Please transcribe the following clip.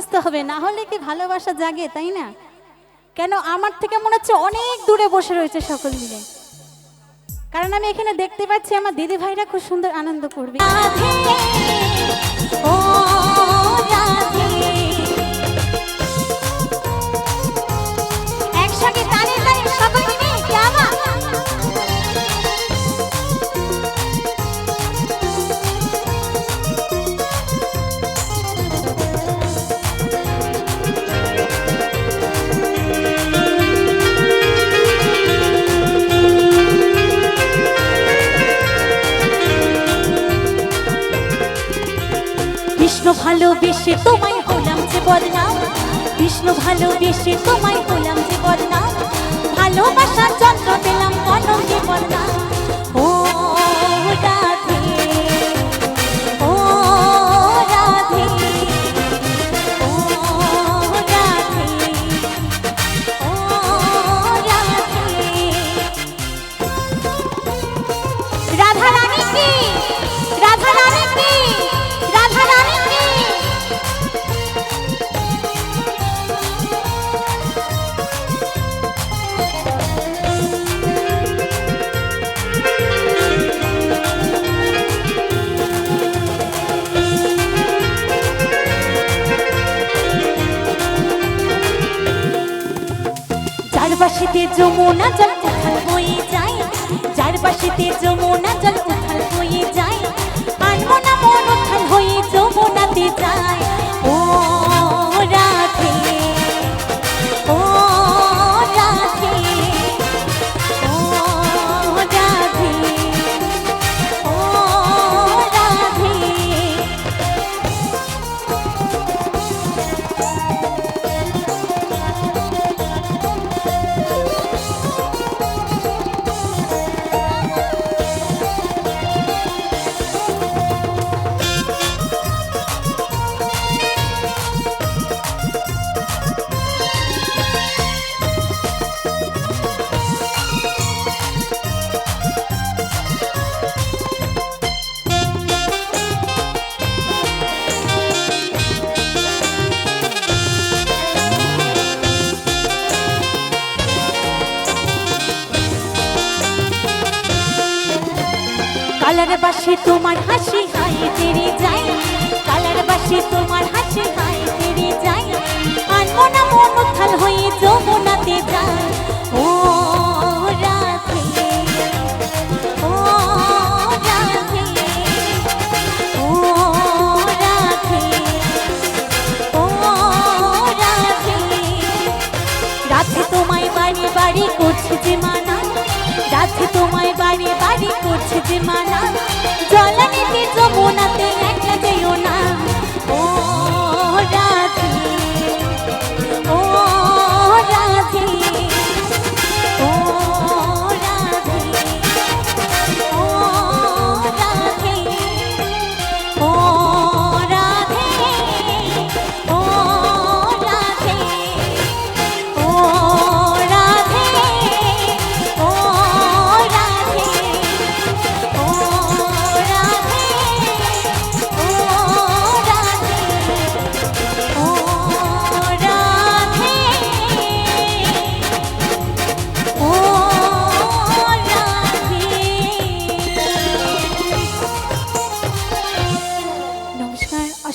আসতে হবে, না হলে কি ভালোবাসা জাগে, তাই না? কেন আমার থেকে মনে হচ্ছে অনেক দূরে বসে রয়েছে সকল মিলে। কারণ আমি এখানে দেখতে পাচ্ছি আমার দিদি ভাইরা খুব সুন্দর আনন্দ করবে। ভালোবেসে তোমায় হলাম যে বদনাম। কৃষ্ণ ভালোবেসে তোমায় হলাম যে বদনাম। ভালোবাসার যন্ত্র পেলাম কলঙ্কে বদনাম। বাসিতে যমুনা জল উথাল বয়ে যায় যার পাশেতে যমুনা জল উথাল বয়ে যায়। আনমনা মন উথাল হয়ে যমুনাতে যায়। বাসে তোমার হাসি হাই তেরে যায়।